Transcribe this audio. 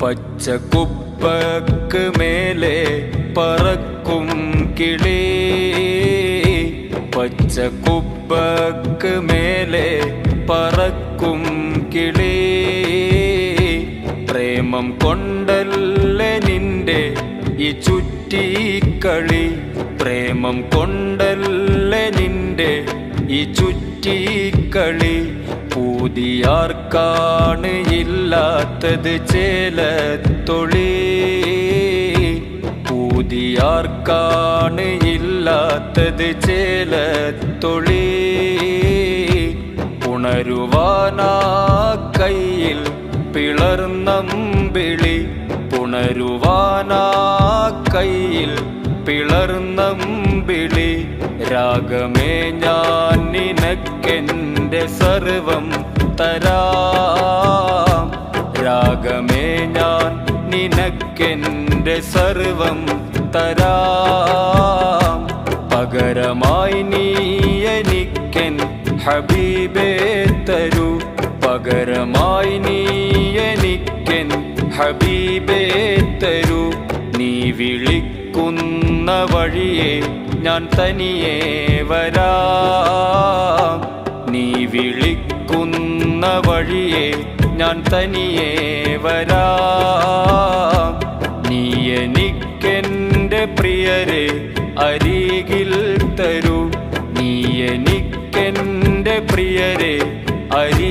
പച്ചക്കുപ്പക്ക് മേലെ പറക്കും കിളി. പച്ചക്കുപ്പക്ക് മേലെ പറക്കും കിളി. പ്രേമം കൊണ്ടല്ലേ നിന്റെ ഈ ചുറ്റിക്കളി പ്രേമം കൊണ്ടല്ലേ നിന്റെ ഈ ചുറ്റിക്കളി പൂതിയാർക്കാണ് ഇല്ലാത്തത് ചേലത്തൊളി. പൂതിയാർക്കാണ് ഇല്ലാത്തത് ചേലത്തൊളി. ഉണരുവാനാ കയ്യിൽ പിളർന്നമ്പിളി. പുണരുവാനാ കയ്യിൽ പിളർന്നമ്പിളി രാഗമേ ഞാൻ നിനക്കെന്റെ സർവം തരാം. രാഗമേ ഞാൻ നിനക്കെന്റെ സർവം തരാം. പകരമായി നീ എനിക്കൻ ഹബീബേ തരൂ. പകരമായി നീ എനിക്കൻ ഹബീബേ തരൂ. നീ വിളിക്കുന്ന വഴിയെ ഞാൻ തനിയെ വരാം. നീ വിളിക്കുന്ന വഴിയെ ഞാൻ തനിയെ വരാം. നീ എനിക്കെന്റെ പ്രിയരെ അരികിൽ തരൂ. നീ എനിക്കെന്റെ പ്രിയരെ തരൂ